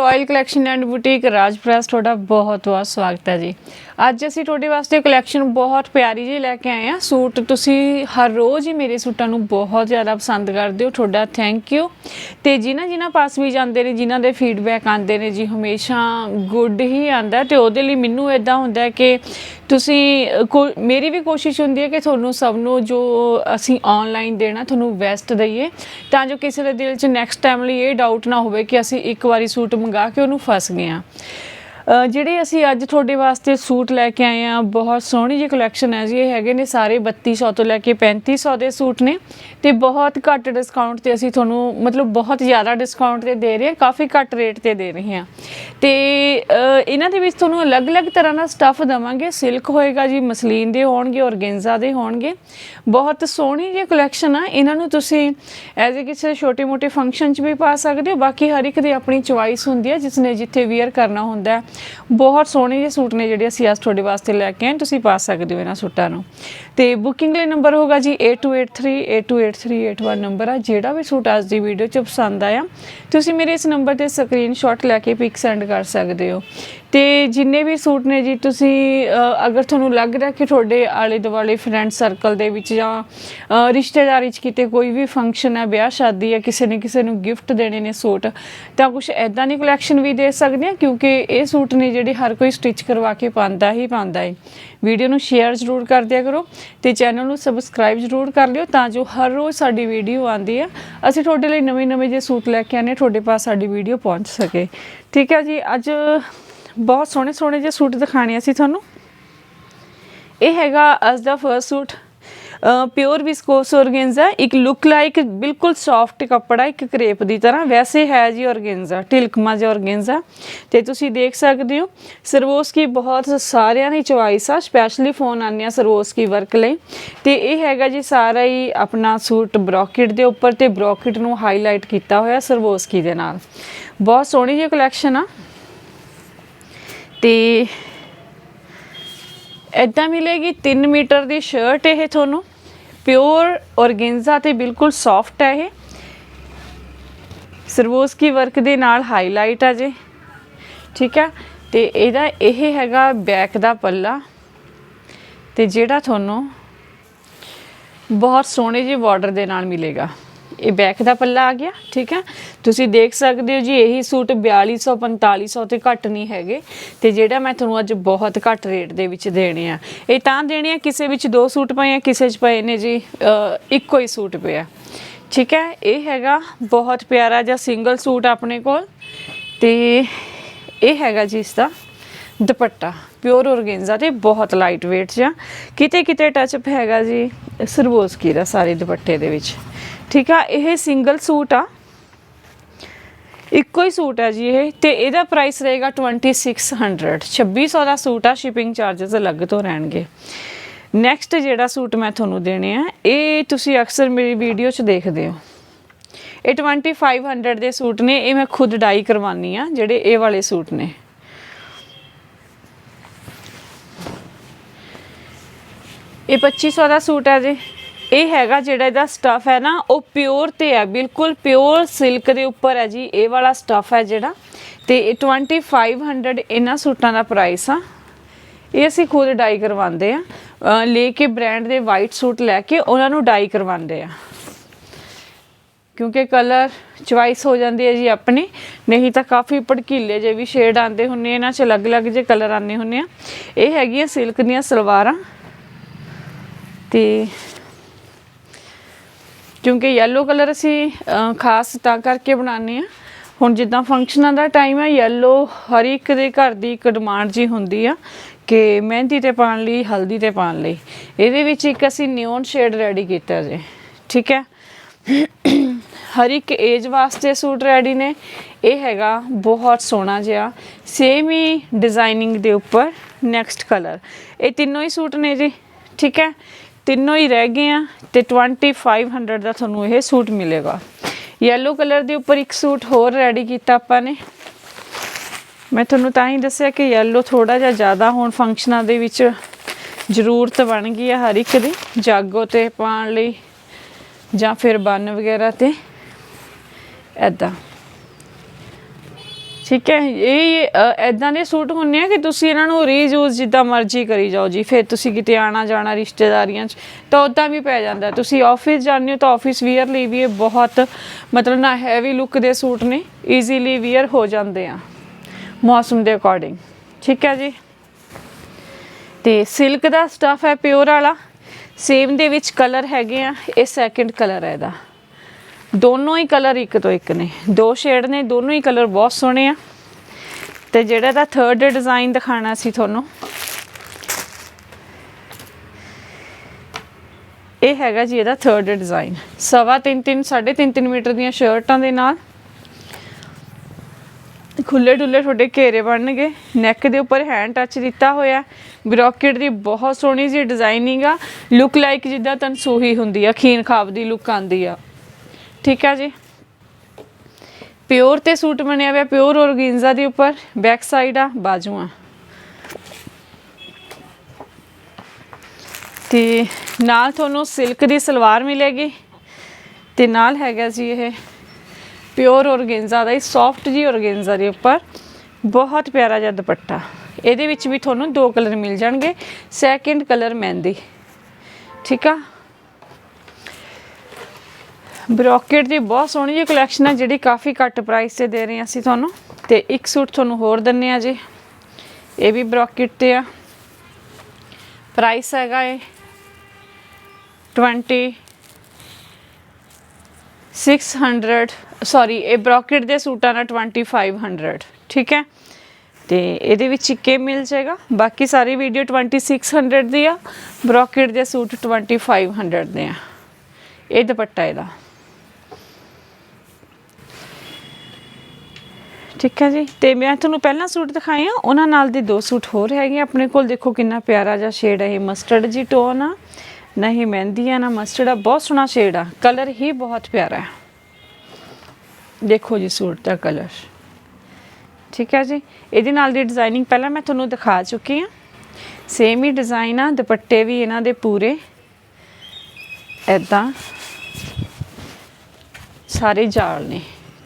Royal collection and boutique Raj press ਤੁਹਾਡਾ ਬਹੁਤ ਬਹੁਤ ਸਵਾਗਤ ਹੈ ਜੀ। ਅੱਜ ਅਸੀਂ ਤੁਹਾਡੇ ਵਾਸਤੇ ਕਲੈਕਸ਼ਨ ਬਹੁਤ ਪਿਆਰੀ ਜੀ ਲੈ ਕੇ ਆਏ ਆ ਸੂਟ ਤੁਸੀਂ ਹਰ ਰੋਜ਼ ਹੀ ਮੇਰੇ ਸੂਟਾਂ ਨੂੰ ਬਹੁਤ ਜ਼ਿਆਦਾ ਪਸੰਦ ਕਰਦੇ ਹੋ। ਤੁਹਾਡਾ ਥੈਂਕ ਯੂ ਤੇ ਜਿਨ੍ਹਾਂ ਜਿਨ੍ਹਾਂ ਪਾਸ ਵੀ ਜਾਂਦੇ ਨੇ, ਜਿਨ੍ਹਾਂ ਦੇ ਫੀਡਬੈਕ ਆਉਂਦੇ ਨੇ, ਜੀ ਹਮੇਸ਼ਾ ਗੁੱਡ ਹੀ ਆਂਦਾ ਤੇ ਉਹਦੇ ਲਈ ਮੈਨੂੰ ਇਦਾਂ ਹੁੰਦਾ ਕਿ ਤੁਸੀਂ ਕੋ- ਮੇਰੀ ਵੀ ਕੋਸ਼ਿਸ਼ ਹੁੰਦੀ ਹੈ ਕਿ ਤੁਹਾਨੂੰ ਸਭ ਨੂੰ ਜੋ ਅਸੀਂ ਆਨਲਾਈਨ ਦੇਣਾ, ਤੁਹਾਨੂੰ ਬੈਸਟ ਦਈਏ। ਤਾਂ ਜੋ ਕਿਸੇ ਦੇ ਦਿਲ 'ਚ ਨੈਕਸਟ ਟਾਈਮ ਲਈ ਇਹ ਡਾਊਟ ਨਾ ਹੋਵੇ ਕਿ ਅਸੀਂ ਇੱਕ ਵਾਰੀ ਸੂਟ ਮੰਗਾ ਕੇ ਉਹਨੂੰ ਫਸ ਗਏ ਆ ਜਿਹੜੇ ਅਸੀਂ ਅੱਜ ਤੁਹਾਡੇ ਵਾਸਤੇ ਸੂਟ ਲੈ ਕੇ ਆਏ ਆ ਬਹੁਤ ਸੋਹਣੀ ਜਿਹੀ ਕਲੈਕਸ਼ਨ ਹੈ ਜੀ, ਇਹ ਹੈਗੇ ਨੇ ਸਾਰੇ 3200 ਤੋਂ ਲੈ ਕੇ 3500 ਦੇ ਸੂਟ ਨੇ ਤੇ ਬਹੁਤ ਘੱਟ ਡਿਸਕਾਊਂਟ ਤੇ ਅਸੀਂ ਤੁਹਾਨੂੰ, ਮਤਲਬ ਬਹੁਤ ਜ਼ਿਆਦਾ ਡਿਸਕਾਊਂਟ ਤੇ ਦੇ ਰਹੇ ਹਾਂ, ਕਾਫੀ ਘੱਟ ਰੇਟ ਤੇ ਦੇ ਰਹੇ ਹਾਂ। ਤੇ ਇਹਨਾਂ ਦੇ ਵਿੱਚ ਤੁਹਾਨੂੰ ਅਲੱਗ-ਅਲੱਗ ਤਰ੍ਹਾਂ ਦਾ ਸਟੱਫ ਦਵਾਂਗੇ ਸਿਲਕ ਹੋਏਗਾ ਜੀ, ਮਸਲੀਨ ਦੇ ਹੋਣਗੇ ਔਰਗੈਂਜ਼ਾ ਦੇ ਹੋਣਗੇ। ਬਹੁਤ ਸੋਹਣੀ ਜਿਹੀ ਕਲੈਕਸ਼ਨ ਆ, ਇਹਨਾਂ ਨੂੰ ਤੁਸੀਂ ਐਜ਼ ਅ ਕਿਸੇ ਛੋਟੇ-ਮੋਟੇ ਫੰਕਸ਼ਨ 'ਚ ਵੀ ਪਾ ਸਕਦੇ ਹੋ, ਬਾਕੀ ਹਰ ਇੱਕ ਦੀ ਆਪਣੀ ਚੁਆਇਸ ਹੁੰਦੀ ਹੈ, ਜਿਸ ਨੇ ਜਿੱਥੇ ਵੇਅਰ ਕਰਨਾ ਹੁੰਦਾ ਹੈ। ਬਹੁਤ ਸੋਹਣੇ ਜਿਹੇ ਸੂਟ ਨੇ ਜਿਹੜੇ ਅਸੀਂ ਅੱਜ ਤੁਹਾਡੇ ਵਾਸਤੇ ਲੈ ਕੇ ਆਏ। ਤੁਸੀਂ ਪਾ ਸਕਦੇ ਹੋ ਇਹਨਾਂ ਸੂਟਾਂ ਨੂੰ। ਤੇ ਬੁਕਿੰਗ ਲਈ ਨੰਬਰ ਹੋਗਾ ਜੀ 8283828381 ਨੰਬਰ ਆ। ਜਿਹੜਾ ਵੀ ਸੂਟ ਅੱਜ ਦੀ ਵੀਡੀਓ 'ਚ ਪਸੰਦ ਆਇਆ, ਤੁਸੀਂ ਮੇਰੇ ਇਸ ਨੰਬਰ ਤੇ ਸਕਰੀਨਸ਼ਾਟ ਲੈ ਕੇ ਪਿਕ ਸੈਂਡ ਕਰ ਸਕਦੇ ਹੋ। ਤੇ ਜਿੰਨੇ ਵੀ ਸੂਟ ਨੇ ਜੀ, ਤੁਸੀਂ ਅਗਰ ਤੁਹਾਨੂੰ ਲੱਗ ਰਿਹਾ ਕਿ ਤੁਹਾਡੇ ਆਲੇ ਦੁਆਲੇ ਫਰੈਂਡ ਸਰਕਲ ਦੇ ਵਿੱਚ ਜਾਂ ਰਿਸ਼ਤੇਦਾਰੀ 'ਚ ਕਿਤੇ ਕੋਈ ਵੀ ਫੰਕਸ਼ਨ ਹੈ, ਵਿਆਹ, ਸ਼ਾਦੀ ਹੈ, ਕਿਸੇ ਨੇ ਕਿਸੇ ਨੂੰ ਗਿਫਟ ਦੇਣੇ ਨੇ ਸੂਟ, ਤਾਂ ਕੁਝ ਐਦਾਂ ਦੀ ਕਲੈਕਸ਼ਨ ਵੀ ਦੇ ਸਕਦੇ ਆ ਕਿਉਂਕਿ ਇਹ ਸੂਟ ਨੇ ਜਿਹੜੇ ਹਰ ਕੋਈ ਸਟਿਚ ਕਰਵਾ ਕੇ ਪਾਉਂਦਾ ਹੀ ਪਾਉਂਦਾ ਹੈ ਵੀਡੀਓ ਨੂੰ ਸ਼ੇਅਰ ਜ਼ਰੂਰ ਕਰ ਦਿਆ ਕਰੋ ਤੇ ਚੈਨਲ ਨੂੰ ਸਬਸਕ੍ਰਾਈਬ ਜ਼ਰੂਰ ਕਰ ਲਿਓ ਤਾਂ ਜੋ ਹਰ ਰੋਜ਼ ਸਾਡੀ ਵੀਡੀਓ ਆਉਂਦੀ ਆ। ਅਸੀਂ ਤੁਹਾਡੇ ਲਈ ਨਵੇਂ ਨਵੇਂ ਜੇ ਸੂਟ ਲੈ ਕੇ ਆਨੇ ਤੁਹਾਡੇ ਪਾਸ ਸਾਡੀ ਵੀਡੀਓ ਪਹੁੰਚ ਸਕੇ। ਠੀਕ ਹੈ ਜੀ, ਅੱਜ ਬਹੁਤ ਸੋਹਣੇ ਸੋਹਣੇ ਜਿਹੇ ਸੂਟ ਦਿਖਾਣੇ ਅਸੀਂ ਤੁਹਾਨੂੰ। ਇਹ ਹੈਗਾ ਅੱਜ ਦਾ first suit. Pure viscose organza ਇੱਕ ਲੁੱਕ ਲਾਈਕ ਬਿਲਕੁਲ ਸੌਫਟ ਕੱਪੜਾ, ਇੱਕ ਕਰੇਪ ਦੀ ਤਰ੍ਹਾਂ। ਵੈਸੇ ਹੈ ਜੀ ਔਰਗੈਂਜ਼ਾ ਢਿਲਕਮਾ ਜਿਹਾ ਔਰਗੈਂਜ਼ਾ ਤੇ ਤੁਸੀਂ ਦੇਖ ਸਕਦੇ ਹੋ, ਸਰਵੋਸਕੀ ਬਹੁਤ ਸਾਰਿਆਂ ਦੀ ਚੁਆਇਸ ਆ ਸਪੈਸ਼ਲੀ ਫੋਨ ਆਉਂਦੇ ਆ ਸਰਵੋਸਕੀ ਵਰਕ ਲਈ। ਤੇ ਇਹ ਹੈਗਾ ਜੀ ਸਾਰਾ ਹੀ ਆਪਣਾ ਸੂਟ ਬ੍ਰੋਕਟ ਦੇ ਉੱਪਰ ਤੇ ਬ੍ਰੋਕਟ ਨੂੰ ਹਾਈਲਾਈਟ ਕੀਤਾ ਹੋਇਆ ਸਰਵੋਸਕੀ ਦੇ ਨਾਲ। ਬਹੁਤ ਸੋਹਣੀ ਜਿਹੀ ਕਲੈਕਸ਼ਨ ਆ। ਤੇ ਇਦਾਂ ਮਿਲੇਗੀ 3 ਮੀਟਰ ਦੀ ਸ਼ਰਟ ਇਹ ਤੁਹਾਨੂੰ। ਪਿਓਰ ਔਰਗੈਂਜ਼ਾ ਤੇ ਬਿਲਕੁਲ ਸੌਫਟ ਹੈ ਇਹ। ਸਰਵੋਸਕੀ ਵਰਕ ਦੇ ਨਾਲ ਹਾਈਲਾਈਟ ਆ ਜੇ। ਠੀਕ ਆ? ਤੇ ਇਹਦਾ ਇਹ ਹੈਗਾ ਬੈਕ ਦਾ ਪੱਲਾ। ਤੇ ਜਿਹੜਾ ਤੁਹਾਨੂੰ ਬਹੁਤ ਸੋਹਣੇ ਜਿਹੇ ਬਾਰਡਰ ਦੇ ਨਾਲ ਮਿਲੇਗਾ। ਇਹ ਬੈਕ ਦਾ ਪੱਲਾ ਆ ਗਿਆ, ਠੀਕ ਹੈ? ਤੁਸੀਂ ਦੇਖ ਸਕਦੇ ਹੋ ਜੀ, ਇਹੀ ਸੂਟ 4200 4500 ਤੇ ਘੱਟ ਨਹੀਂ ਹੈਗੇ ਤੇ ਜਿਹੜਾ ਮੈਂ ਤੁਹਾਨੂੰ ਅੱਜ ਬਹੁਤ ਘੱਟ ਰੇਟ ਦੇ ਵਿੱਚ ਦੇਣੇ ਆ। ਇਹ ਤਾਂ ਦੇਣੇ ਆ, ਕਿਸੇ ਵਿੱਚ ਦੋ ਸੂਟ ਪਏ ਆ, ਕਿਸੇ 'ਚ ਪਏ ਨੇ ਜੀ ਇੱਕੋ ਹੀ ਸੂਟ ਪਿਆ। ਠੀਕ ਹੈ? ਇਹ ਹੈਗਾ ਬਹੁਤ ਪਿਆਰਾ ਜਿਹਾ ਸਿੰਗਲ ਸੂਟ ਆਪਣੇ ਕੋਲ ਤੇ ਇਹ ਹੈਗਾ ਜੀ ਇਸ ਦਾ ਦੁਪੱਟਾ ਪਿਓਰ ਔਰਗੈਂਜ਼ਾ ਤੇ ਬਹੁਤ ਲਾਈਟ weight ਜਿਹਾ। ਕਿਤੇ ਕਿਤੇ ਟੱਚ ਅਪ ਹੈਗਾ ਜੀ ਸਰਵੋਸਕੀ ਦਾ ਸਾਰੇ ਦੁਪੱਟੇ ਦੇ ਵਿੱਚ। ਠੀਕ ਆ, ਇਹ ਸਿੰਗਲ ਸੂਟ ਆ। ਇੱਕੋ ਹੀ ਸੂਟ ਹੈ ਜੀ ਇਹ, ਤੇ ਇਹਦਾ ਪ੍ਰਾਈਸ ਰਹੇਗਾ 2600 2600 ਦਾ ਸੂਟ ਆ ਸ਼ਿਪਿੰਗ ਚਾਰजेस ਅਲੱਗ ਤੋਂ ਰਹਿਣਗੇ। ਨੈਕਸਟ ਜਿਹੜਾ ਸੂਟ ਮੈਂ ਤੁਹਾਨੂੰ ਦੇਣੇ ਆ, ਇਹ ਤੁਸੀਂ ਅਕਸਰ ਮੇਰੀ ਵੀਡੀਓ 'ਚ ਦੇਖਦੇ ਹੋ। ਇਹ 2500 ਦੇ ਸੂਟ ਨੇ, ਇਹ ਮੈਂ ਖੁਦ ਡਾਈ ਕਰਵਾਨੀ ਆ ਜਿਹੜੇ ਇਹ ਵਾਲੇ ਸੂਟ ਨੇ। ਇਹ 2500 ਦਾ ਸੂਟ ਹੈ ਜੀ। ਇਹ ਹੈਗਾ ਜਿਹੜਾ ਇਹਦਾ ਸਟਫ ਹੈ ਨਾ, ਉਹ ਪਿਓਰ ਤੇ ਹੈ, ਬਿਲਕੁਲ ਪਿਓਰ ਸਿਲਕ ਦੇ ਉੱਪਰ ਹੈ ਜੀ, ਇਹ ਵਾਲਾ ਸਟਫ ਹੈ ਜਿਹੜਾ। ਤੇ ਇਹ 2500 ਇਹਨਾਂ ਸੂਟਾਂ ਦਾ ਪ੍ਰਾਈਸ ਆ। ਇਹ ਅਸੀਂ ਖੁਦ ਡਾਈ ਕਰਵਾਉਂਦੇ ਆ। ਲੈ ਕੇ ਬ੍ਰਾਂਡ ਦੇ ਵਾਈਟ ਸੂਟ ਲੈ ਕੇ ਉਹਨਾਂ ਨੂੰ ਡਾਈ ਕਰਵਾਉਂਦੇ ਆ। ਕਿਉਂਕਿ ਕਲਰ ਚੁਆਇਸ ਹੋ ਜਾਂਦੀ ਹੈ ਜੀ ਆਪਣੀ, ਨਹੀਂ ਤਾਂ ਕਾਫੀ ਭੜਕੀਲੇ ਜੇ ਵੀ ਸ਼ੇਡ ਆਉਂਦੇ ਹੁੰਨੇ ਇਹਨਾਂ 'ਚ ਅਲੱਗ-ਅਲੱਗ ਜੇ ਕਲਰ ਆਉਂਦੇ ਹੁੰਨੇ ਆ। ਇਹ ਹੈਗੀਆਂ ਸਿਲਕ ਦੀਆਂ ਸਲਵਾਰਾਂ। ਤੇ ਕਿਉਂਕਿ yellow ਕਲਰ ਅਸੀਂ ਖਾਸ ਤਾਂ ਕਰਕੇ ਬਣਾਉਂਦੇ ਆ ਹੁਣ ਜਿੱਦਾਂ ਫੰਕਸ਼ਨਾਂ ਦਾ ਟਾਈਮ ਹੈ, yellow ਹਰ ਇੱਕ ਦੇ ਘਰ ਦੀ ਇੱਕ ਡਿਮਾਂਡ ਜੀ ਹੁੰਦੀ ਆ ਕਿ ਮਹਿੰਦੀ ਤੇ ਪਾਉਣ ਲਈ, ਹਲਦੀ ਤੇ ਪਾਉਣ ਲਈ। ਇਹਦੇ ਵਿੱਚ ਇੱਕ ਅਸੀਂ ਨਿਓਨ ਸ਼ੇਡ ਰੈਡੀ ਕੀਤਾ ਜੀ, ਠੀਕ ਹੈ? ਹਰ ਇੱਕ ਏਜ ਵਾਸਤੇ ਸੂਟ ਰੈਡੀ ਨੇ। ਇਹ ਹੈਗਾ ਬਹੁਤ ਸੋਹਣਾ ਜਿਹਾ ਸੇਮ ਹੀ ਡਿਜ਼ਾਈਨਿੰਗ ਦੇ ਉੱਪਰ ਨੈਕਸਟ ਕਲਰ ਇਹ ਤਿੰਨੋਂ ਹੀ ਸੂਟ ਨੇ ਜੀ, ਠੀਕ ਹੈ? ਤਿੰਨੋਂ ਹੀ ਰਹਿ ਗਏ ਆ ਤੇ 2500 ਦਾ ਤੁਹਾਨੂੰ ਇਹ ਸੂਟ ਮਿਲੇਗਾ। ਯੈਲੋ ਕਲਰ ਦੇ ਉੱਪਰ ਇੱਕ ਸੂਟ ਹੋਰ ਰੈਡੀ ਕੀਤਾ ਆਪਾਂ ਨੇ। ਮੈਂ ਤੁਹਾਨੂੰ ਤਾਂ ਹੀ ਦੱਸਿਆ ਕਿ ਯੈਲੋ ਥੋੜਾ ਜਿਹਾ ਜ਼ਿਆਦਾ ਹੁਣ ਫੰਕਸ਼ਨਾਂ ਦੇ ਵਿੱਚ ਜ਼ਰੂਰਤ ਬਣ ਗਈ ਹੈ ਹਰ ਇੱਕ ਦੀ, ਜਾਗੋ ਤੇ ਪਾਉਣ ਲਈ ਜਾਂ ਫਿਰ ਬੰਨ ਵਗੈਰਾ ਤੇ ਐਦਾਂ ਠੀਕ ਹੈ, ਇਹ ਐਦਾਂ ਦੇ ਸੂਟ ਹੁੰਨੇ ਆ ਕਿ ਤੁਸੀਂ ਇਹਨਾਂ ਨੂੰ ਰੀਯੂਜ਼ ਜਿੱਦਾਂ ਮਰਜ਼ੀ ਕਰੀ ਜਾਓ ਜੀ, ਫਿਰ ਤੁਸੀਂ ਕਿਤੇ ਆਣਾ ਜਾਣਾ ਰਿਸ਼ਤੇਦਾਰੀਆਂ 'ਚ, ਤਾਂ ਉਦਾਂ ਵੀ ਪੈ ਜਾਂਦਾ। ਤੁਸੀਂ ਆਫਿਸ ਜਾਂਦੇ ਹੋ ਤਾਂ ਆਫਿਸ ਵੀਅਰ ਲਈ ਵੀ ਇਹ ਬਹੁਤ, ਮਤਲਬ ਨਾ ਹੈਵੀ ਲੁੱਕ ਦੇ ਸੂਟ ਨੇ ਈਜ਼ੀਲੀ ਵੀਅਰ ਹੋ ਜਾਂਦੇ ਆ, ਮੌਸਮ ਦੇ ਅਕੋਰਡਿੰਗ ਠੀਕ ਹੈ ਜੀ? ਤੇ ਸਿਲਕ ਦਾ ਸਟਫ ਹੈ ਪਿਓਰ ਵਾਲਾ ਸੇਮ ਦੇ ਵਿੱਚ ਕਲਰ ਹੈਗੇ ਆ, ਇਹ ਸੈਕੰਡ ਕਲਰ ਹੈ ਇਹਦਾ। ਦੋਨੋਂ ਹੀ ਕਲਰ ਇੱਕ ਤੋਂ ਇੱਕ ਨੇ। ਦੋ ਸ਼ੇਡ ਨੇ, ਦੋਨੋਂ ਹੀ ਕਲਰ ਬਹੁਤ ਸੋਹਣੇ ਆ। ਤੇ ਜਿਹੜਾ ਦਾ ਥਰਡ ਡਿਜ਼ਾਈਨ ਦਿਖਾਣਾ ਸੀ ਤੁਹਾਨੂੰ, ਇਹ ਹੈਗਾ ਜੀ ਇਹਦਾ ਥਰਡ ਡਿਜ਼ਾਈਨ ਸਵਾ ਤਿੰਨ ਤਿੰਨ, ਸਾਢੇ ਤਿੰਨ ਤਿੰਨ ਮੀਟਰ ਦੀਆਂ ਸ਼ਰਟਾਂ ਦੇ ਨਾਲ। ਖੁੱਲੇ ਡੁੱਲੇ ਤੁਹਾਡੇ ਘੇਰੇ ਬਣਨਗੇ। ਨੈਕ ਦੇ ਉੱਪਰ ਹੈਂਡ ਟੱਚ ਦਿੱਤਾ ਹੋਇਆ। ਬ੍ਰੋਕੇਟ ਦੀ ਬਹੁਤ ਸੋਹਣੀ ਜੀ ਡਿਜ਼ਾਈਨਿੰਗ ਆ। ਲੁੱਕ ਲਾਈਕ ਜਿੱਦਾਂ ਤਨਸੂਹੀ ਹੁੰਦੀ ਆ, ਖੀਨ ਖਾਬ ਦੀ ਲੁੱਕ ਆਂਦੀ ਆ। ਠੀਕ ਆ ਜੀ। ਪਿਓਰ ਤੇ ਸੂਟ ਬਣਿਆ ਹੋਇਆ, ਪਿਓਰ ਔਰਗੈਂਜ਼ਾ ਦੇ ਉੱਪਰ ਬੈਕ ਸਾਈਡ ਆ, ਬਾਜੂਆਂ। ਤੇ ਨਾਲ ਤੁਹਾਨੂੰ ਸਿਲਕ ਦੀ ਸਲਵਾਰ ਮਿਲੇਗੀ। ਤੇ ਨਾਲ ਹੈਗਾ ਜੀ ਇਹ ਪਿਓਰ ਔਰਗੈਂਜ਼ਾ ਦਾ ਹੀ ਸੌਫਟ ਜੀ ਔਰਗੈਂਜ਼ਾ ਦੇ ਉੱਪਰ। ਬਹੁਤ ਪਿਆਰਾ ਜਿਹਾ ਦੁਪੱਟਾ। ਇਹਦੇ ਵਿੱਚ ਵੀ ਤੁਹਾਨੂੰ ਦੋ ਕਲਰ ਮਿਲ ਜਾਣਗੇ। ਸੈਕਿੰਡ ਕਲਰ ਮਹਿੰਦੀ। ਠੀਕ ਆ? ਬ੍ਰੋਕੇਟ ਦੀ ਬਹੁਤ ਸੋਹਣੀ ਜਿਹੀ ਕਲੈਕਸ਼ਨ ਹੈ ਜਿਹੜੀ ਕਾਫੀ ਘੱਟ ਪ੍ਰਾਈਸ ਤੇ ਦੇ ਰਹੇ ਹਾਂ ਅਸੀਂ ਤੁਹਾਨੂੰ। ਤੇ ਇੱਕ ਸੂਟ ਤੁਹਾਨੂੰ ਹੋਰ ਦਿੰਨੇ ਆ ਜੀ। ਇਹ ਵੀ ਬ੍ਰੋਕੇਟ ਤੇ ਆ। ਪ੍ਰਾਈਸ ਹੈਗਾ ਇਹ 20 600 ਸੌਰੀ ਇਹ ਬ੍ਰੋਕੇਟ ਦੇ ਸੂਟਾਂ ਦਾ 2500 ਠੀਕ ਹੈ? ਤੇ ਇਹਦੇ ਵਿੱਚ ਇੱਕ ਇਹ ਮਿਲ ਜਾਏਗਾ। ਬਾਕੀ ਸਾਰੀ ਵੀਡੀਓ 2600 ਦੀ ਆ। ਬ੍ਰੋਕੇਟ ਦੇ ਸੂਟ 2500 ਦੇ ਆ। ਇਹ ਦੁਪੱਟਾ ਇਹਦਾ। ਠੀਕ ਹੈ ਜੀ। ਤੇ ਮੈਂ ਤੁਹਾਨੂੰ ਪਹਿਲਾਂ ਸੂਟ ਦਿਖਾਏ ਆ, ਉਹਨਾਂ ਨਾਲ ਦੇ ਦੋ ਸੂਟ ਹੋਰ ਹੈਗੇ ਆ। ਆਪਣੇ ਕੋਲ ਦੇਖੋ ਕਿੰਨਾ ਪਿਆਰਾ ਜਿਹਾ ਸ਼ੇਡ ਹੈ ਇਹ ਮਸਟਰਡ ਜੀ ਟੋਨ ਆ। ਨਹੀਂ ਮਹਿੰਦੀ ਆ, ਨਾ ਮਸਟਰਡ ਆ, ਬਹੁਤ ਸੋਹਣਾ ਸ਼ੇਡ ਆ। ਕਲਰ ਹੀ ਬਹੁਤ ਪਿਆਰਾ ਹੈ। ਦੇਖੋ ਜੀ ਸੂਟ ਦਾ ਕਲਰ ਠੀਕ ਹੈ ਜੀ। ਇਹਦੇ ਨਾਲ ਦੀ ਡਿਜ਼ਾਈਨਿੰਗ ਪਹਿਲਾਂ ਮੈਂ ਤੁਹਾਨੂੰ ਦਿਖਾ ਚੁੱਕੀ ਆ। ਸੇਮ ਹੀ ਡਿਜ਼ਾਈਨ ਆ, ਦੁਪੱਟੇ ਵੀ ਇਹਨਾਂ ਦੇ ਪੂਰੇ। ਐਦਾਂ ਸਾਰੇ ਜਾਲ ਨੇ।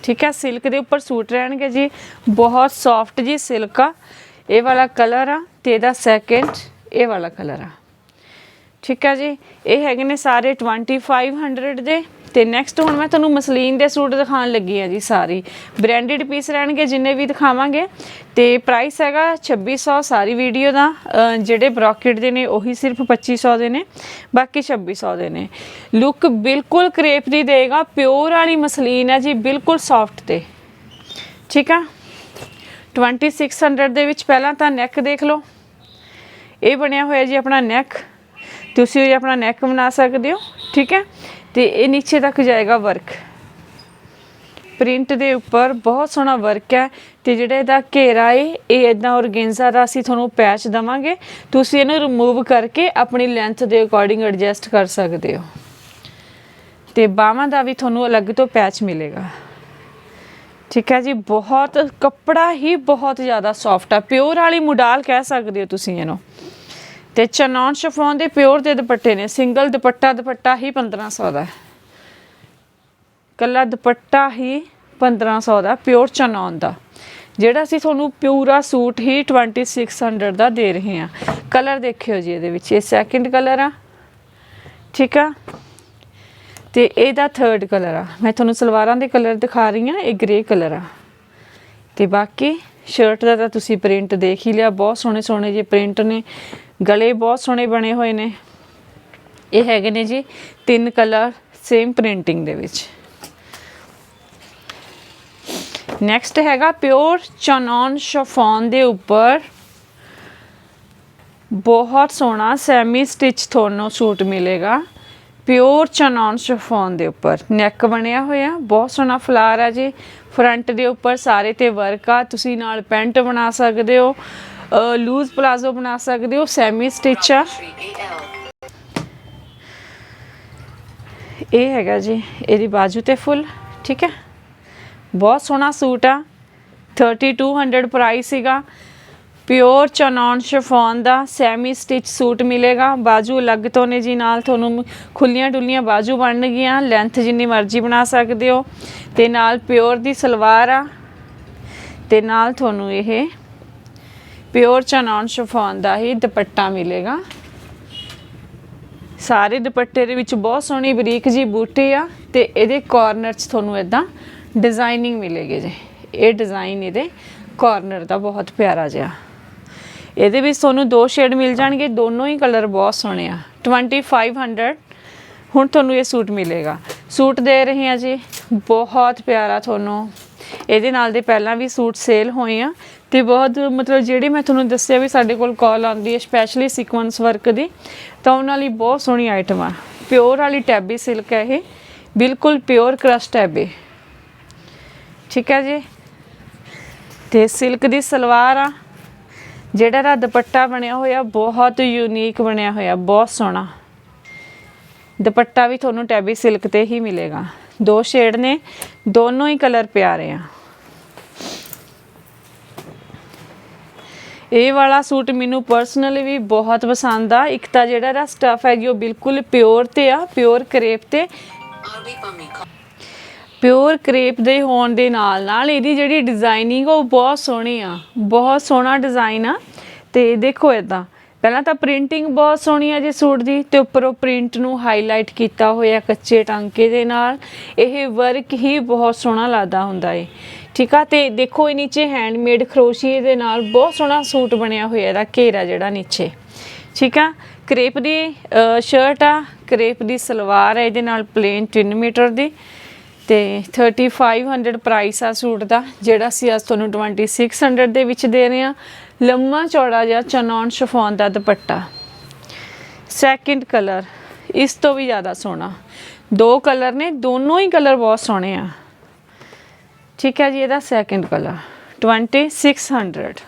ਠੀਕ ਹੈ ਸਿਲਕ ਦੇ ਉੱਪਰ ਸੂਟ ਰਹਿਣਗੇ ਜੀ। ਬਹੁਤ ਸੌਫਟ ਜੀ ਸਿਲਕ ਆ। ਇਹ ਵਾਲਾ ਕਲਰ ਆ ਤੇ ਇਹਦਾ ਸੈਕਿੰਡ ਇਹ ਵਾਲਾ ਕਲਰ ਆ। ਠੀਕ ਹੈ ਜੀ, ਇਹ ਹੈਗੇ ਨੇ ਸਾਰੇ 2500 ਦੇ। ਤੇ ਨੈਕਸਟ ਹੁਣ ਮੈਂ ਤੁਹਾਨੂੰ ਮਸਲੀਨ ਦੇ ਸੂਟ ਦਿਖਾਉਣ ਲੱਗੀ ਆ ਜੀ ਸਾਰੀ। ਬ੍ਰਾਂਡਡ ਪੀਸ ਰਹਿਣਗੇ ਜਿੰਨੇ ਵੀ ਦਿਖਾਵਾਂਗੇ। ਤੇ ਪ੍ਰਾਈਸ ਹੈਗਾ 2600 ਸਾਰੀ ਵੀਡੀਓ ਦਾ। ਜਿਹੜੇ ਬ੍ਰੋਕੇਟ ਦੇ ਨੇ ਉਹੀ ਸਿਰਫ 2500 ਦੇ ਨੇ, ਬਾਕੀ 2600 ਦੇ ਨੇ। ਲੁੱਕ ਬਿਲਕੁਲ ਕਰੇਪ ਦੀ ਦੇਗਾ ਪਿਓਰ ਵਾਲੀ ਮਸਲੀਨ ਹੈ ਜੀ, ਬਿਲਕੁਲ ਸੌਫਟ ਤੇ। ਠੀਕ ਆ? 2600 ਦੇ ਵਿੱਚ ਪਹਿਲਾਂ ਤਾਂ ਨੈਕ ਦੇਖ ਲਓ। ਇਹ ਬਣਿਆ ਹੋਇਆ ਜੀ ਆਪਣਾ ਨੈਕ ਤੁਸੀਂ ਇਹ ਆਪਣਾ ਨੈਕ ਬਣਾ ਸਕਦੇ ਹੋ। ਠੀਕ ਹੈ? ਤੇ ਇਹ ਨੀਚੇ ਤੱਕ ਜਾਏਗਾ ਵਰਕ ਪ੍ਰਿੰਟ ਦੇ ਉੱਪਰ ਬਹੁਤ ਸੋਹਣਾ ਵਰਕ ਹੈ ਤੇ ਜਿਹੜਾ ਇਹਦਾ ਘੇਰਾ ਏ, ਇਹ ਇਦਾਂ ਔਰਗੈਂਜ਼ਾ ਦਾ ਅਸੀਂ ਤੁਹਾਨੂੰ ਪੈਚ ਦਵਾਂਗੇ। ਤੁਸੀਂ ਇਹਨੂੰ ਰਿਮੂਵ ਕਰਕੇ ਆਪਣੀ ਲੈਂਥ ਦੇ ਅਕੋਰਡਿੰਗ ਐਡਜਸਟ ਕਰ ਸਕਦੇ ਹੋ। ਤੇ ਬਾਹਾਂ ਦਾ ਵੀ ਤੁਹਾਨੂੰ ਅਲੱਗ ਤੋਂ ਪੈਚ ਮਿਲੇਗਾ। ਠੀਕ ਹੈ ਜੀ, ਬਹੁਤ ਕੱਪੜਾ ਹੀ ਬਹੁਤ ਜ਼ਿਆਦਾ ਸੌਫਟ ਆ। ਪਿਓਰ ਵਾਲੀ ਮੁਡਾਲ ਕਹਿ ਸਕਦੇ ਹੋ ਤੁਸੀਂ ਇਹਨੂੰ। ਤੇ ਚਨੌਨ ਸ਼ਫੋਨ ਦੇ ਪਿਓਰ ਦੇ ਦੁਪੱਟੇ ਨੇ, ਸਿੰਗਲ ਦੁਪੱਟਾ ਦੁਪੱਟਾ ਹੀ 1500 ਦਾ। ਹੈ ਕੱਲਾ ਦੁਪੱਟਾ ਹੀ 1500 ਦਾ, ਪਿਓਰ ਚਨੌਨ ਦਾ। ਜਿਹੜਾ ਅਸੀਂ ਤੁਹਾਨੂੰ ਪਿਊਰਾ ਸੂਟ ਹੀ 2600 ਦਾ ਦੇ ਰਹੇ ਹਾਂ। ਕਲਰ ਦੇਖਿਓ ਜੀ ਇਹਦੇ ਵਿੱਚ, ਇਹ ਸੈਕਿੰਡ ਕਲਰ ਆ। ਠੀਕ ਆ? ਤੇ ਇਹਦਾ ਥਰਡ ਕਲਰ ਆ। ਮੈਂ ਤੁਹਾਨੂੰ ਸਲਵਾਰਾਂ ਦੇ ਕਲਰ ਦਿਖਾ ਰਹੀ ਹਾਂ, ਇਹ ਗ੍ਰੇ ਕਲਰ ਆ। ਤੇ ਬਾਕੀ ਸ਼ਰਟ ਦਾ ਤਾਂ ਤੁਸੀਂ ਪ੍ਰਿੰਟ ਦੇਖ ਹੀ ਲਿਆ, ਬਹੁਤ ਸੋਹਣੇ ਸੋਹਣੇ ਜਿਹੇ ਪ੍ਰਿੰਟ ਨੇ। ਗਲੇ ਬਹੁਤ ਸੋਹਣੇ ਬਣੇ ਹੋਏ ਨੇ। ਇਹ ਹੈਗੇ ਨੇ ਜੀ ਤਿੰਨ ਕਲਰ ਸੇਮ ਪ੍ਰਿੰਟਿੰਗ ਦੇ ਵਿੱਚ। ਨੈਕਸਟ ਹੈਗਾ ਪਿਓਰ ਚਨੌਨ ਸ਼ਫੋਨ ਦੇ ਉੱਪਰ। ਬਹੁਤ ਸੋਹਣਾ ਸੈਮੀ ਸਟਿਚ ਤੁਹਾਨੂੰ ਸੂਟ ਮਿਲੇਗਾ। ਪਿਓਰ ਚਨੌਨ ਸ਼ਫੋਨ ਦੇ ਉੱਪਰ। ਨੈਕ ਬਣਿਆ ਹੋਇਆ, ਬਹੁਤ ਸੋਹਣਾ ਫਲਾਰ ਆ ਜੀ। ਫਰੰਟ ਦੇ ਉੱਪਰ ਸਾਰੇ ਤੇ ਵਰਕ ਆ, ਤੁਸੀਂ ਨਾਲ ਪੈਂਟ ਬਣਾ ਸਕਦੇ ਹੋ। ਲੂਜ਼ ਪਲਾਜ਼ੋ ਬਣਾ ਸਕਦੇ ਹੋ ਸੈਮੀ ਸਟਿਚ ਆ। ਇਹ ਹੈਗਾ ਜੀ, ਇਹਦੀ ਬਾਜੂ ਤੇ ਫੁੱਲ, ਠੀਕ ਹੈ। ਬਹੁਤ ਸੋਹਣਾ ਸੂਟ ਆ। 3200 ਪ੍ਰਾਈਸ ਸੀਗਾ। ਪਿਓਰ ਚਨੌਨ ਸ਼ਿਫੋਨ ਦਾ ਸੈਮੀ ਸਟਿਚ ਸੂਟ ਮਿਲੇਗਾ। ਬਾਜੂ ਅਲੱਗ ਤੋਂ ਨੇ ਜੀ, ਨਾਲ ਤੁਹਾਨੂੰ ਖੁੱਲੀਆਂ ਡੁੱਲੀਆਂ ਬਾਜੂ ਬਣਨਗੀਆਂ। ਲੈਂਥ ਜਿੰਨੀ ਮਰਜ਼ੀ ਬਣਾ ਸਕਦੇ ਹੋ। ਤੇ ਨਾਲ ਪਿਓਰ ਦੀ ਸਲਵਾਰ ਆ। ਤੇ ਨਾਲ ਤੁਹਾਨੂੰ ਇਹ ਪਿਓਰ ਚਨਾਨ ਸ਼ਿਫੋਨ ਦਾ ਹੀ ਦੁਪੱਟਾ ਮਿਲੇਗਾ। ਸਾਰੇ ਦੁਪੱਟੇ ਦੇ ਵਿੱਚ ਬਹੁਤ ਸੋਹਣੀ ਬਰੀਕ ਜੀ ਬੂਟੀ ਆ ਤੇ ਇਹਦੇ ਕਾਰਨਰ 'ਚ ਤੁਹਾਨੂੰ ਇਦਾਂ ਡਿਜ਼ਾਈਨਿੰਗ ਮਿਲੇਗੀ ਜੀ। ਇਹ ਡਿਜ਼ਾਈਨ ਇਹਦੇ ਕਾਰਨਰ ਦਾ ਬਹੁਤ ਪਿਆਰਾ ਜਿਹਾ। ਇਹਦੇ ਵਿੱਚ ਤੁਹਾਨੂੰ ਦੋ ਸ਼ੇਡ ਮਿਲ ਜਾਣਗੇ, ਦੋਨੋਂ ਹੀ ਕਲਰ ਬਹੁਤ ਸੋਹਣੇ ਆ। 2500 ਹੁਣ ਤੁਹਾਨੂੰ ਇਹ ਸੂਟ ਮਿਲੇਗਾ। ਸੂਟ ਦੇ ਰਹੇ ਆ ਜੀ, ਬਹੁਤ ਪਿਆਰਾ ਤੁਹਾਨੂੰ। ਇਹਦੇ ਨਾਲ ਦੇ ਪਹਿਲਾਂ ਵੀ ਸੂਟ ਸੇਲ ਹੋਏ ਆ ਤੇ ਬਹੁਤ ਮਤਲਬ ਜਿਹੜੇ ਮੈਂ ਤੁਹਾਨੂੰ ਦੱਸਿਆ ਵੀ ਸਾਡੇ ਕੋਲ ਕਾਲ ਆਉਂਦੀ ਹੈ ਸਪੈਸ਼ਲੀ ਸੀਕੁਐਂਸ ਵਰਕ ਦੀ, ਤਾਂ ਉਹਨਾਂ ਲਈ ਬਹੁਤ ਸੋਹਣੀ ਆਈਟਮ ਆ। ਪਿਓਰ ਵਾਲੀ ਟੈਬੀ ਸਿਲਕ ਹੈ ਇਹ। ਬਿਲਕੁਲ ਪਿਓਰ ਕ੍ਰਸ਼ ਟੈਬੀ ਠੀਕ ਹੈ ਜੀ? ਤੇ ਸਿਲਕ ਦੀ ਸਲਵਾਰ ਆ, ਜਿਹੜਾ ਦਾ ਦੁਪੱਟਾ ਬਣਿਆ ਹੋਇਆ, ਬਹੁਤ ਯੂਨੀਕ ਬਣਿਆ ਹੋਇਆ, ਬਹੁਤ ਸੋਹਣਾ। ਦੁਪੱਟਾ ਵੀ ਤੁਹਾਨੂੰ ਟੈਬੀ ਸਿਲਕ ਤੇ ਹੀ ਮਿਲੇਗਾ। ਦੋ ਸ਼ੇਡ ਨੇ, ਦੋਨੋਂ ਹੀ ਕਲਰ ਪਿਆਰੇ ਆ। ਇਹ ਵਾਲਾ ਸੂਟ ਮੈਨੂੰ ਪਰਸਨਲੀ ਵੀ ਬਹੁਤ ਪਸੰਦ ਆ। ਇੱਕ ਤਾਂ ਜਿਹੜਾ ਦਾ ਸਟਫ ਹੈਗੀ, ਉਹ ਬਿਲਕੁਲ ਪਿਓਰ ਤੇ ਆ ਪਿਓਰ ਕਰੇਪ ਤੇ। ਪਿਓਰ ਕਰੇਪ ਦੇ ਹੋਣ ਦੇ ਨਾਲ ਨਾਲ ਇਹਦੀ ਜਿਹੜੀ ਡਿਜ਼ਾਈਨਿੰਗ ਉਹ ਬਹੁਤ ਸੋਹਣੀ ਆ। ਬਹੁਤ ਸੋਹਣਾ ਡਿਜ਼ਾਈਨ ਆ। ਤੇ ਦੇਖੋ ਇਦਾਂ ਪਹਿਲਾਂ ਤਾਂ ਪ੍ਰਿੰਟਿੰਗ ਬਹੁਤ ਸੋਹਣੀ ਆ ਜੀ ਸੂਟ ਦੀ, ਤੇ ਉੱਪਰੋਂ ਪ੍ਰਿੰਟ ਨੂੰ ਹਾਈਲਾਈਟ ਕੀਤਾ ਹੋਇਆ ਕੱਚੇ ਟਾਂਕੇ ਦੇ ਨਾਲ। ਇਹ ਵਰਕ ਹੀ ਬਹੁਤ ਸੋਹਣਾ ਲੱਗਦਾ ਹੁੰਦਾ ਏ। ਠੀਕ ਆ, ਤੇ ਦੇਖੋ ਇਹ ਨੀਚੇ ਹੈਂਡਮੇਡ ਖਰੋਸ਼ੀਏ ਦੇ ਨਾਲ ਬਹੁਤ ਸੋਹਣਾ ਸੂਟ ਬਣਿਆ ਹੋਇਆ ਇਹਦਾ, ਘੇਰਾ ਜਿਹੜਾ ਨੀਚੇ। ਠੀਕ ਆ ਕਰੇਪ ਦੀ ਸ਼ਰਟ ਆ ਕਰੇਪ ਦੀ ਸਲਵਾਰ ਹੈ ਇਹਦੇ ਨਾਲ ਪਲੇਨ 3 ਮੀਟਰ ਦੀ। ਤੇ 3500 ਪ੍ਰਾਈਸ ਆ ਸੂਟ ਦਾ, ਜਿਹੜਾ ਅਸੀਂ ਅੱਜ ਤੁਹਾਨੂੰ 2600 ਦੇ ਵਿੱਚ ਦੇ ਰਹੇ ਹਾਂ ਲੰਮਾ ਚੌੜਾ ਜਿਹਾ ਚਨੌਨ ਸ਼ਫੋਨ ਦਾ ਦੁਪੱਟਾ। ਸੈਕਿੰਡ ਕਲਰ ਇਸ ਤੋਂ ਵੀ ਜ਼ਿਆਦਾ ਸੋਹਣਾ। ਦੋ ਕਲਰ ਨੇ, ਦੋਨੋਂ ਹੀ ਕਲਰ ਬਹੁਤ ਸੋਹਣੇ ਆ। ਠੀਕ ਹੈ ਜੀ, ਇਹਦਾ ਸੈਕਿੰਡ ਕਲਰ 2600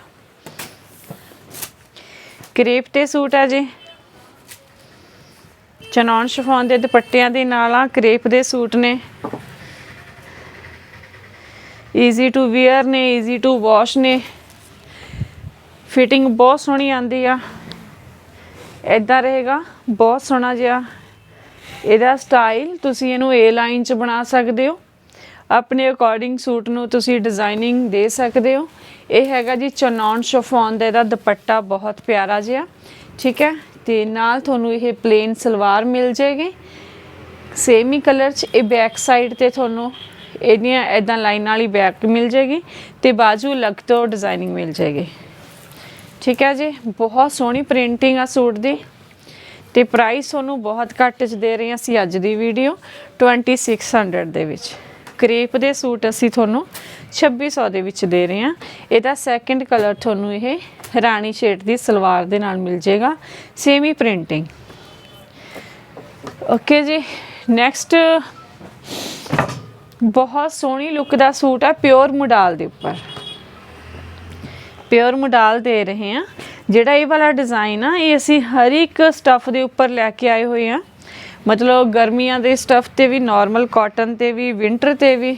ਕਰੇਪ ਤੇ ਸੂਟ ਹੈ ਜੀ। ਚਨੌਨ ਸ਼ਫੋਨ ਦੇ ਦੁਪੱਟਿਆਂ ਦੇ ਨਾਲ ਆ, ਕਰੇਪ ਦੇ ਸੂਟ ਨੇ। ਈਜ਼ੀ ਟੂ ਵੀਅਰ ਨੇ ਈਜ਼ੀ ਟੂ ਵਾਸ਼ ਨੇ। ਫਿਟਿੰਗ ਬਹੁਤ ਸੋਹਣੀ ਆਂਦੀ ਆ। ਇਦਾਂ ਰਹੇਗਾ, ਬਹੁਤ ਸੋਹਣਾ ਜਿਹਾ। ਇਹਦਾ ਸਟਾਈਲ ਤੁਸੀਂ ਇਹਨੂੰ ਏ ਲਾਈਨ ਚ ਬਣਾ ਸਕਦੇ ਹੋ। ਆਪਣੇ ਅਕੋਰਡਿੰਗ ਸੂਟ ਨੂੰ ਤੁਸੀਂ ਡਿਜ਼ਾਈਨਿੰਗ ਦੇ ਸਕਦੇ ਹੋ। ਇਹ ਹੈਗਾ ਜੀ ਚਨੌਨ ਸ਼ਫੋਨ ਦਾ ਇਹਦਾ ਦੁਪੱਟਾ ਬਹੁਤ ਪਿਆਰਾ ਜਿਹਾ। ਠੀਕ ਹੈ? ਤੇ ਨਾਲ ਤੁਹਾਨੂੰ ਇਹ ਪਲੇਨ ਸਲਵਾਰ ਮਿਲ ਜਾਏਗੀ। ਸੇਮ ਹੀ ਕਲਰ ਚ ਇਹ ਬੈਕ ਸਾਈਡ ਤੇ ਤੁਹਾਨੂੰ ਇਹਦੀਆਂ ਐਦਾਂ ਲਾਈਨਾਂ ਵਾਲੀ ਬੈਕ ਮਿਲ ਜਾਏਗੀ ਤੇ ਬਾਜੂ ਅਲੱਗ ਤੋਂ ਡਿਜ਼ਾਈਨਿੰਗ ਮਿਲ ਜਾਏਗੀ। ਠੀਕ ਹੈ ਜੀ, ਬਹੁਤ ਸੋਹਣੀ ਪ੍ਰਿੰਟਿੰਗ ਆ ਸੂਟ ਦੀ ਤੇ ਪ੍ਰਾਈਸ ਤੁਹਾਨੂੰ ਬਹੁਤ ਘੱਟ ਚ ਦੇ ਰਹੇ ਹਾਂ ਅਸੀਂ ਅੱਜ ਦੀ ਵੀਡੀਓ 2600 ਦੇ ਵਿੱਚ। ਕਰੇਪ ਦੇ ਸੂਟ ਅਸੀਂ ਤੁਹਾਨੂੰ 2600 ਦੇ ਵਿੱਚ ਦੇ ਰਹੇ ਹਾਂ। ਇਹਦਾ ਸੈਕੰਡ ਕਲਰ ਤੁਹਾਨੂੰ ਇਹ ਰਾਣੀ ਸ਼ੇਡ ਦੀ ਸਲਵਾਰ ਦੇ ਨਾਲ ਮਿਲ ਜਾਏਗਾ ਹੀ ਪ੍ਰਿੰਟਿੰਗ ਓਕੇ ਜੀ ਨੈਕਸਟ ਬਹੁਤ ਸੋਹਣੀ ਲੁੱਕ ਦਾ ਸੂਟ ਆ ਪਿਓਰ ਮੁਡਾਲ ਦੇ ਉੱਪਰ। ਪਿਓਰ ਮੁਡਾਲ ਦੇ ਰਹੇ ਆ ਜਿਹੜਾ ਇਹ ਵਾਲਾ ਡਿਜ਼ਾਈਨ ਆ, ਇਹ ਅਸੀਂ ਹਰ ਇੱਕ ਸਟੱਫ ਦੇ ਉੱਪਰ ਲੈ ਕੇ ਆਏ ਹੋਏ ਆ ਮਤਲਬ ਗਰਮੀਆਂ ਦੇ ਸਟੱਫ ਤੇ ਵੀ ਨਾਰਮਲ ਕਾਟਨ ਤੇ ਵੀ ਵਿੰਟਰ ਤੇ ਵੀ,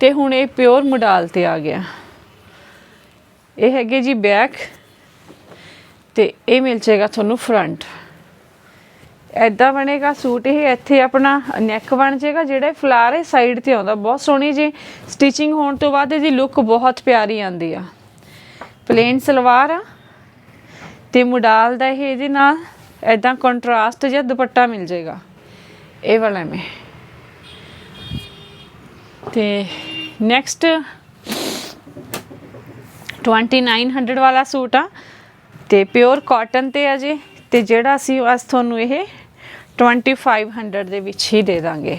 ਤੇ ਹੁਣ ਇਹ ਪਿਓਰ ਮੁਡਾਲ ਤੇ ਆ ਗਿਆ। ਇਹ ਹੈਗੇ ਜੀ ਬੈਕ ਤੇ ਇਹ ਮਿਲ ਜਾਏਗਾ ਤੁਹਾਨੂੰ ਫਰੰਟ ਐਦਾਂ ਬਣੇਗਾ ਸੂਟ ਇਹ, ਇੱਥੇ ਆਪਣਾ ਨੈਕ ਬਣ ਜਾਏਗਾ, ਜਿਹੜਾ ਫਲਾਰੇ ਸਾਈਡ ਤੇ ਆਉਂਦਾ, ਬਹੁਤ ਸੋਹਣੀ ਜੀ। ਸਟਿਚਿੰਗ ਹੋਣ ਤੋਂ ਬਾਅਦ ਇਹਦੀ ਲੁੱਕ ਬਹੁਤ ਪਿਆਰੀ ਆਉਂਦੀ ਆ। ਪਲੇਨ ਸਲਵਾਰ ਆ ਤੇ ਮੁਡਾਲ ਦਾ ਇਹ ਇਹਦੇ ਨਾਲ ਐਦਾਂ ਕੰਟਰਾਸਟ ਜਿਹਾ ਦੁਪੱਟਾ ਮਿਲ ਜਾਏਗਾ। ਇਹ ਵਾਲਾ ਮੈਂ। ਤੇ ਨੈਕਸਟ 2900 ਵਾਲਾ ਸੂਟ ਆ। ਤੇ ਪਿਓਰ ਕਾਟਨ ਤੇ ਆ ਜੀ। ਤੇ ਜਿਹੜਾ ਅਸੀਂ ਅੱਜ ਤੁਹਾਨੂੰ ਇਹ 2500 ਦੇ ਵਿੱਚ ਹੀ ਦੇ ਦਾਂਗੇ।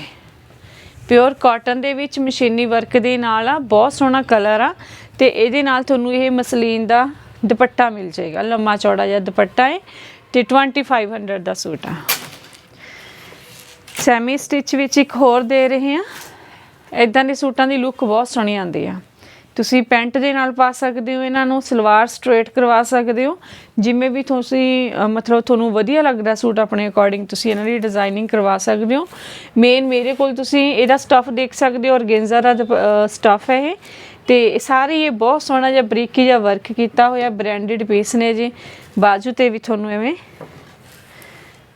ਪਿਓਰ ਕਾਟਨ ਦੇ ਵਿੱਚ ਮਸ਼ੀਨੀ ਵਰਕ ਦੇ ਨਾਲ ਆ, ਬਹੁਤ ਸੋਹਣਾ ਕਲਰ ਆ। ਤੇ ਇਹਦੇ ਨਾਲ ਤੁਹਾਨੂੰ ਇਹ ਮਸਲੀਨ ਦਾ ਦੁਪੱਟਾ ਮਿਲ ਜਾਏਗਾ। ਲੰਮਾ, ਚੌੜਾ ਜਿਹਾ ਦੁਪੱਟਾ ਹੈ ਤੇ 2500 ਦਾ ਸੂਟ ਆ। ਸੈਮੀ ਸਟਿਚ ਵਿੱਚ ਇੱਕ ਹੋਰ ਦੇ ਰਹੇ ਆ ਇਦਾਂ ਦੇ ਸੂਟਾਂ ਦੀ ਲੁੱਕ ਬਹੁਤ ਸੋਹਣੀ ਆਉਂਦੀ ਆ। ਤੁਸੀਂ ਪੈਂਟ ਦੇ ਨਾਲ ਪਾ ਸਕਦੇ ਹੋ, ਇਹਨਾਂ ਨੂੰ ਸਲਵਾਰ ਸਟ੍ਰੇਟ ਕਰਵਾ ਸਕਦੇ ਹੋ। ਜਿਵੇਂ ਵੀ ਤੁਸੀਂ ਮਤਲਬ ਤੁਹਾਨੂੰ ਵਧੀਆ ਲੱਗਦਾ ਸੂਟ ਆਪਣੇ ਅਕੋਰਡਿੰਗ ਤੁਸੀਂ ਇਹਨਾਂ ਦੀ ਡਿਜ਼ਾਈਨਿੰਗ ਕਰਵਾ ਸਕਦੇ ਹੋ। ਮੇਨ ਮੇਰੇ ਕੋਲ ਤੁਸੀਂ ਇਹਦਾ ਸਟੱਫ ਦੇਖ ਸਕਦੇ ਹੋ, ਔਰਗੇਂਜ਼ਾ ਦਾ ਸਟੱਫ ਹੈ ਇਹ। ਤੇ ਸਾਰੇ ਇਹ ਬਹੁਤ ਸੋਹਣਾ ਜਿਹਾ ਬਰੀਕੀ ਜਿਹਾ ਵਰਕ ਕੀਤਾ ਹੋਇਆ ਬ੍ਰਾਂਡਡ ਪੀਸ ਨੇ ਜੀ। ਬਾਜੂ ਤੇ ਵੀ ਤੁਹਾਨੂੰ ਐਵੇਂ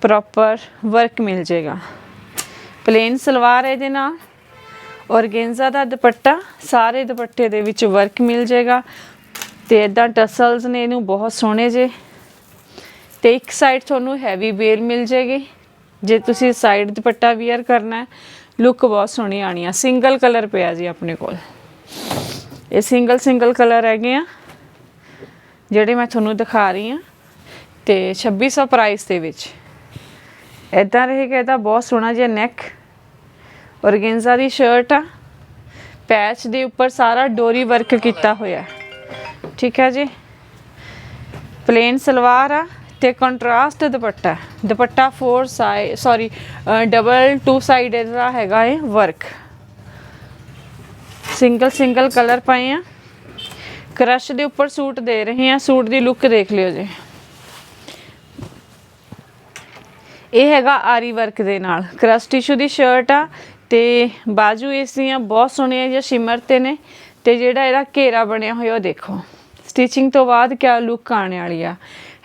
ਪ੍ਰੋਪਰ ਵਰਕ ਮਿਲ ਜਾਏਗਾ। ਪਲੇਨ ਸਲਵਾਰ ਹੈ ਇਹਦੇ ਨਾਲ। ਔਰਗੇਂਜ਼ਾ ਦਾ ਦੁਪੱਟਾ ਸਾਰੇ ਦੁਪੱਟੇ ਦੇ ਵਿੱਚ ਵਰਕ ਮਿਲ ਜਾਏਗਾ। ਤੇ ਇਦਾਂ ਟਸਲਸ ਨੇ ਇਹਨੂੰ ਬਹੁਤ ਸੋਹਣੇ ਜੇ। ਤੇ ਇੱਕ ਸਾਈਡ ਤੁਹਾਨੂੰ ਹੈਵੀ ਬੇਲ ਮਿਲ ਜਾਏਗੀ। ਜੇ ਤੁਸੀਂ ਸਾਈਡ ਦੁਪੱਟਾ ਵੀਅਰ ਕਰਨਾ ਲੁੱਕ ਬਹੁਤ ਸੋਹਣੀ ਆਣੀ ਆ। ਸਿੰਗਲ ਕਲਰ ਪਿਆ ਜੀ ਆਪਣੇ ਕੋਲ। ਇਹ ਸਿੰਗਲ ਸਿੰਗਲ ਕਲਰ ਹੈਗੇ ਆ, ਜਿਹੜੇ ਮੈਂ ਤੁਹਾਨੂੰ ਦਿਖਾ ਰਹੀ ਆ ਤੇ 2600 ਪ੍ਰਾਈਸ ਦੇ ਵਿੱਚ। ਇਦਾਂ ਰਹੇਗਾ, ਇਹਦਾ ਬਹੁਤ ਸੋਹਣਾ ਜਿਹਾ ਨੈਕ ਔਰਗੇਂਜ਼ਾ ਦੀ ਸ਼ਰਟ ਆ। ਪੈਚ ਦੇ ਉੱਪਰ ਸਾਰਾ ਡੋਰੀ ਵਰਕ ਕੀਤਾ ਹੋਇਆ। ਠੀਕ ਹੈ ਜੀ? ਪਲੇਨ ਸਲਵਾਰ ਆ ਤੇ contrast dupatta. Dupatta 4 side sorry double two sided ਦਾ ਹੈਗਾ ਇਹ ਵਰਕ ਸਿੰਗਲ ਸਿੰਗਲ ਕਲਰ ਪਾਏ ਆ। ਕ੍ਰਸ਼ ਦੇ ਉੱਪਰ ਸੂਟ ਦੇ ਰਹੇ ਆ। ਸੂਟ ਦੀ ਲੁੱਕ ਦੇਖ ਲਿਓ ਜੀ। ਇਹ ਹੈਗਾ ਆਰੀ ਵਰਕ ਦੇ ਨਾਲ। ਕ੍ਰਸ਼ ਟਿਸ਼ੂ ਦੀ ਸ਼ਰਟ ਆ ਤੇ ਬਾਜੂ ਇਸ ਦੀਆਂ ਬਹੁਤ ਸੋਹਣੀਆਂ ਜਿਹਾ ਸ਼ਿਮਰ ਤੇ ਨੇ ਤੇ ਜਿਹੜਾ ਇਹਦਾ ਘੇਰਾ ਬਣਿਆ ਹੋਇਆ ਉਹ ਦੇਖੋ। ਸਟਿਚਿੰਗ ਤੋਂ ਬਾਅਦ ਕਿਆ ਲੁੱਕ ਆਉਣ ਵਾਲੀ ਆ।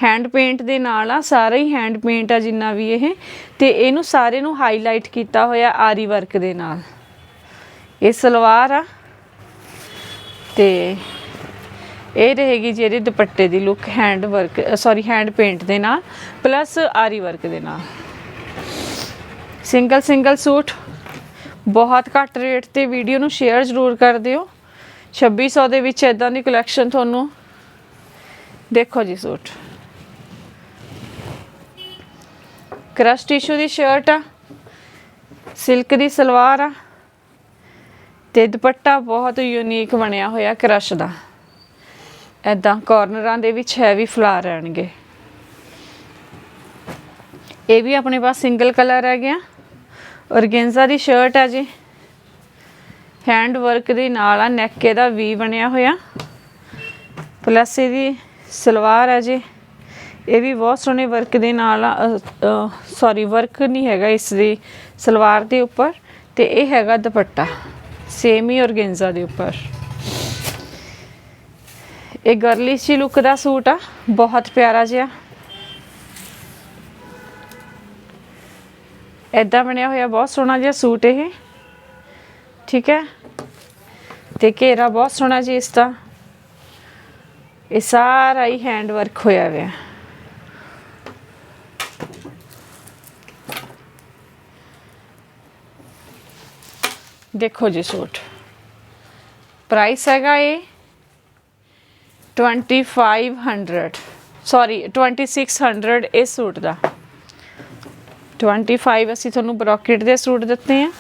ਹੈਂਡ ਪੇਂਟ ਦੇ ਨਾਲ ਆ, ਸਾਰਾ ਹੀ ਹੈਂਡ ਪੇਂਟ ਆ ਜਿੰਨਾ ਵੀ ਇਹ। ਤੇ ਇਹਨੂੰ ਸਾਰੇ ਨੂੰ ਹਾਈਲਾਈਟ ਕੀਤਾ ਹੋਇਆ ਆਰੀ ਵਰਕ ਦੇ ਨਾਲ। ਇਹ ਸਲਵਾਰ ਆ। ਤੇ ਇਹ ਰਹੇਗੀ ਜਿਹੜੀ ਦੁਪੱਟੇ ਦੀ look hand work sorry hand paint ਦੇ ਨਾਲ ਪਲੱਸ ਆਰੀ ਵਰਕ ਦੇ ਨਾਲ। Single single suit. ਬਹੁਤ ਘੱਟ ਰੇਟ ਤੇ ਵੀਡੀਓ ਨੂੰ ਸ਼ੇਅਰ ਜ਼ਰੂਰ ਕਰ ਦਿਓ। 2600 ਦੇ ਵਿੱਚ ਇਦਾਂ ਦੀ ਕਲੈਕਸ਼ਨ ਤੁਹਾਨੂੰ ਦੇਖੋ ਜੀ ਸੂਟ। ਕ੍ਰਸ਼ ਟਿਸ਼ੂ ਦੀ ਸ਼ਰਟ ਆ ਸਿਲਕ ਦੀ ਸਲਵਾਰ ਆ, ਤੇ ਦੁਪੱਟਾ ਬਹੁਤ ਯੂਨੀਕ ਬਣਿਆ ਹੋਇਆ ਕ੍ਰਸ਼ ਦਾ। ਐਦਾਂ ਕਾਰਨਰਾਂ ਦੇ ਵਿੱਚ ਹੈਵੀ ਫਲਾਰ ਰਹਿਣਗੇ। ਇਹ ਵੀ ਆਪਣੇ ਪਾਸ ਸਿੰਗਲ ਕਲਰ ਹੈ ਗਿਆ। ਔਰਗੇਂਜ਼ਾ ਦੀ ਸ਼ਰਟ ਹੈ ਜੀ। ਹੈਂਡ ਵਰਕ ਦੇ ਨਾਲ ਆ ਨੈਕ ਇਹਦਾ ਵੀ ਬਣਿਆ ਹੋਇਆ। ਪਲੱਸ ਇਹਦੀ ਸਲਵਾਰ ਹੈ ਜੀ। ਇਹ ਵੀ ਬਹੁਤ ਸੋਹਣੇ ਵਰਕ ਦੇ ਨਾਲ ਆ ਸੌਰੀ ਵਰਕ ਨਹੀਂ ਹੈਗਾ ਇਸ ਦੀ ਸਲਵਾਰ ਦੇ ਉੱਪਰ ਤੇ ਇਹ ਹੈਗਾ ਦੁਪੱਟਾ। ਸੇਮ ਹੀ ਔਰਗੇਂਜ਼ਾ ਦੇ ਉੱਪਰ। ਇਹ ਗਰਲਿਸ਼ ਸੀ ਲੁੱਕ ਦਾ ਸੂਟ ਆ, ਬਹੁਤ ਪਿਆਰਾ ਜਿਹਾ। ਐਦਾਂ ਬਣਿਆ ਹੋਇਆ, ਬਹੁਤ ਸੋਹਣਾ ਜਿਹਾ ਸੂਟ ਇਹ। ਠੀਕ ਹੈ? ਤੇ ਘੇਰਾ ਬਹੁਤ ਸੋਹਣਾ ਜੀ ਇਸ ਦਾ। ਇਹ ਸਾਰਾ ਹੀ ਹੈਂਡ ਵਰਕ ਹੋਇਆ ਹੋਇਆ। ਦੇਖੋ ਜੀ ਸੂਟ। ਪ੍ਰਾਈਸ ਹੈਗਾ ਇਹ 2500 ਸੌਰੀ 2600 ਇਸ ਸੂਟ ਦਾ। 25 ਅਸੀਂ ਤੁਹਾਨੂੰ ਬ੍ਰੋਕੇਟ ਦੇ ਸੂਟ ਦਿੱਤੇ ਆ।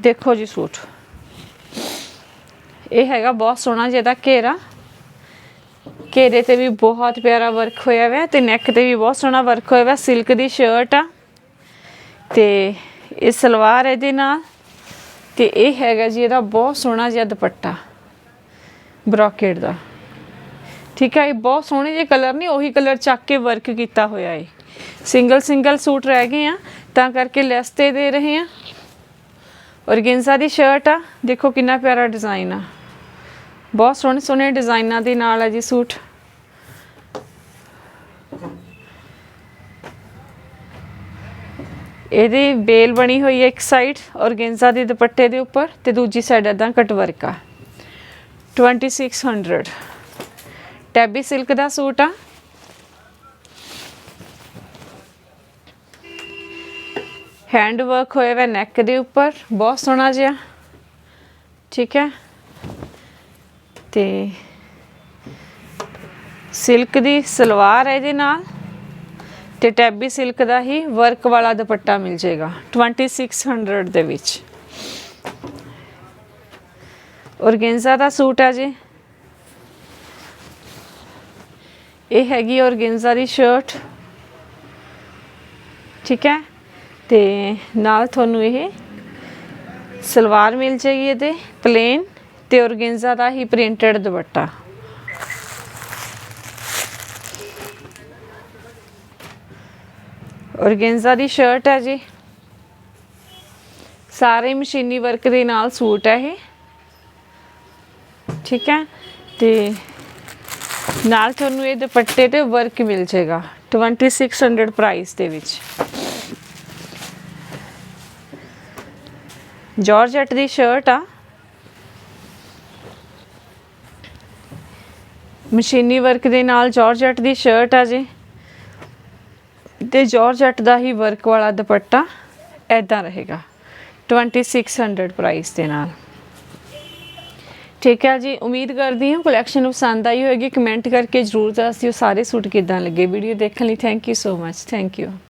ਦੇਖੋ ਜੀ ਸੂਟ। ਇਹ ਹੈਗਾ ਬਹੁਤ ਸੋਹਣਾ ਜਿਹਦਾ ਘੇਰਾ। ਘੇਰੇ ਤੇ ਵੀ ਬਹੁਤ ਪਿਆਰਾ ਵਰਕ ਹੋਇਆ ਹੋਇਆ ਤੇ ਨੈਕ ਤੇ ਵੀ ਬਹੁਤ ਸੋਹਣਾ ਵਰਕ ਹੋਇਆ ਹੋਇਆ ਸਿਲਕ ਦੀ ਸ਼ਰਟ ਆ। ਤੇ ਇਹ ਸਲਵਾਰ ਇਹਦੇ ਨਾਲ। ਤੇ ਇਹ ਹੈਗਾ ਜੀ ਇਹਦਾ ਬਹੁਤ ਸੋਹਣਾ ਜਿਹਾ ਦੁਪੱਟਾ। ਬ੍ਰੋਕੇਟ ਦਾ। ਠੀਕ ਹੈ ਇਹ ਬਹੁਤ ਸੋਹਣੇ ਜਿਹੇ ਕਲਰ ਨੇ, ਉਹੀ ਕਲਰ ਚੱਕ ਕੇ ਵਰਕ ਕੀਤਾ ਹੋਇਆ ਹੈ ਸਿੰਗਲ ਸਿੰਗਲ ਸੂਟ ਰਹਿ ਗਏ ਆ, ਤਾਂ ਕਰਕੇ ਲੈਸ ਤੇ ਦੇ ਰਹੇ ਆ। ਔਰਗੇਂਜ਼ਾ ਦੀ ਸ਼ਰਟ ਆ, ਦੇਖੋ ਕਿੰਨਾ ਪਿਆਰਾ ਡਿਜ਼ਾਈਨ ਆ। ਬਹੁਤ ਸੋਹਣੇ ਸੋਹਣੇ ਡਿਜ਼ਾਈਨਾਂ ਦੇ ਨਾਲ ਆ ਜੀ ਸੂਟ ਇਹਦੀ ਬੇਲ ਬਣੀ ਹੋਈ ਹੈ ਇੱਕ ਸਾਈਡ ਔਰਗੇਂਜ਼ਾ ਦੇ ਦੁਪੱਟੇ ਦੇ ਉੱਪਰ, ਤੇ ਦੂਜੀ ਸਾਈਡ ਇਦਾਂ ਕਟ ਵਰਕ ਆ। 2600 ਟੈਬੀ ਸਿਲਕ ਦਾ ਸੂਟ ਆ। ਹੈਂਡ ਵਰਕ ਹੋਇਆ ਹੋਇਆ ਨੈਕ ਦੇ ਉੱਪਰ, ਬਹੁਤ ਸੋਹਣਾ ਜਿਹਾ। ਠੀਕ ਹੈ। ਤੇ ਸਿਲਕ ਦੀ ਸਲਵਾਰ ਹੈ ਇਹਦੇ ਨਾਲ। ਤੇ ਟੈਬੀ ਸਿਲਕ ਦਾ ਹੀ ਵਰਕ ਵਾਲਾ ਦੁਪੱਟਾ ਮਿਲ ਜਾਏਗਾ 2600 ਦੇ ਵਿੱਚ। ਔਰਗੇਂਜ਼ਾ ਦਾ ਸੂਟ ਆ ਜੀ। ਇਹ ਹੈਗੀ ਔਰਗੇਂਜ਼ਾ ਦੀ ਸ਼ਰਟ ਠੀਕ ਹੈ? ਤੇ ਨਾਲ ਤੁਹਾਨੂੰ ਇਹ ਸਲਵਾਰ ਮਿਲ ਜਾਏਗੀ ਇਹਦੇ ਪਲੇਨ ਤੇ ਔਰਗੇਂਜ਼ਾ ਦਾ ਹੀ ਪ੍ਰਿੰਟਡ ਦੁਪੱਟਾ। ਔਰਗੇਂਜ਼ਾ ਦੀ ਸ਼ਰਟ ਹੈ ਜੀ। ਸਾਰੇ ਮਸ਼ੀਨੀ ਵਰਕ ਦੇ ਨਾਲ ਸੂਟ ਹੈ ਇਹ। ਠੀਕ ਹੈ? ਤੇ ਨਾਲ ਤੁਹਾਨੂੰ ਇਹ ਦੁਪੱਟੇ ਤੇ ਵਰਕ ਮਿਲ ਜਾਏਗਾ। 2600 ਪ੍ਰਾਈਸ ਦੇ ਵਿੱਚ। ਜਾਰਜਟ ਦੀ ਸ਼ਰਟ ਆ। ਮਸ਼ੀਨੀ ਵਰਕ ਦੇ ਨਾਲ ਜਾਰਜਟ ਦੀ ਸ਼ਰਟ ਆ ਜੀ। ਤੇ ਜਾਰਜਟ ਦਾ ਹੀ ਵਰਕ ਵਾਲਾ ਦੁਪੱਟਾ ਐਦਾਂ ਰਹੇਗਾ। 2600 ਪ੍ਰਾਈਸ ਦੇ ਨਾਲ। ਠੀਕ ਹੈ ਜੀ, ਉਮੀਦ ਕਰਦੀ ਹਾਂ ਕਲੈਕਸ਼ਨ ਪਸੰਦ ਆਈ ਹੋਵੇਗੀ ਕਮੈਂਟ ਕਰਕੇ ਜਰੂਰ ਦੱਸ ਦਿਓ, ਸਾਰੇ ਸੂਟ ਕਿਦਾਂ ਲੱਗੇ। ਵੀਡੀਓ ਦੇਖਣ ਲਈ thank you so much thank you